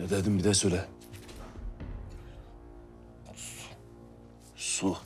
Ne dedim bir de söyle. Su. Su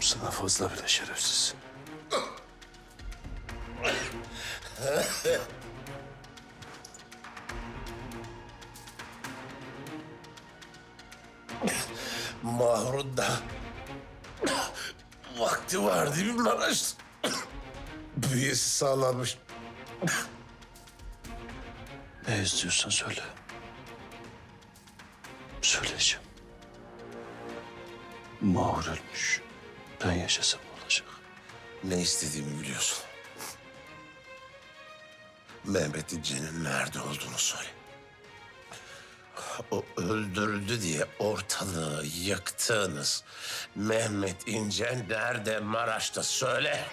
Sana fazla bile şerefsiz. Mahur'un da vakti var değil mi Maraş? Büyüyesi sağlanmış. Ne istiyorsan söyle. Söyleyeceğim. Mahur ölmüş. Ben yaşasam olacak. Ne istediğimi biliyorsun. Mehmet İnce'nin nerede olduğunu söyle. O öldürüldü diye ortalığı yıktığınız Mehmet İnce nerede Maraş'ta söyle.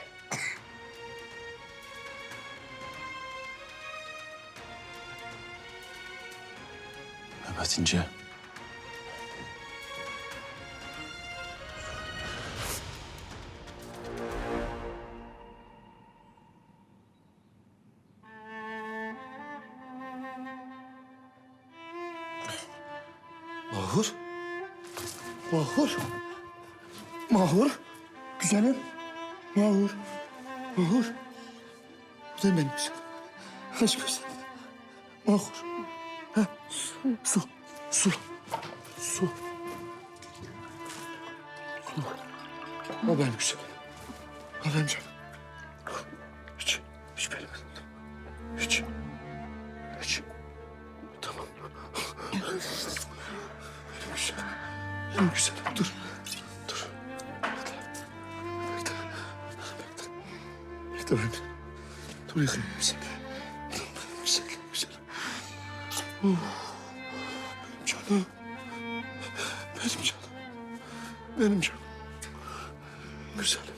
Mehmet İnce. Mahur. Mahur. Mahur. Güzelim. Mahur. Mahur. Bu da benim güzelim. Aşk güzelim. Mahur. Ha? Su. Su. Su. O benim güzelim. O benim canım. Hiç. Benim. Hiç. Hiç. Tamam. Benim güzelim. Benim güzelim. Dur. Bekle. Dur. Benim güzelim. Güzelim. Oh. Benim canım. Benim canım. Benim canım. Güzelim.